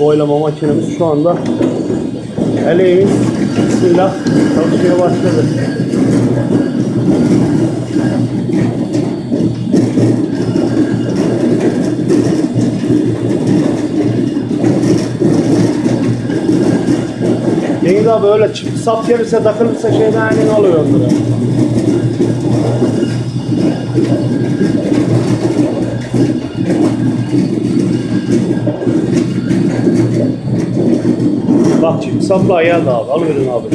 boylama makinemiz şu anda eleğimiz bismillah çalışmaya başladı. Deniz abi öyle çift sap gelirse takılırsa şeyden aynen oluyor onlara. Bak şimdi sapla ayağı da abi. Al verin abi.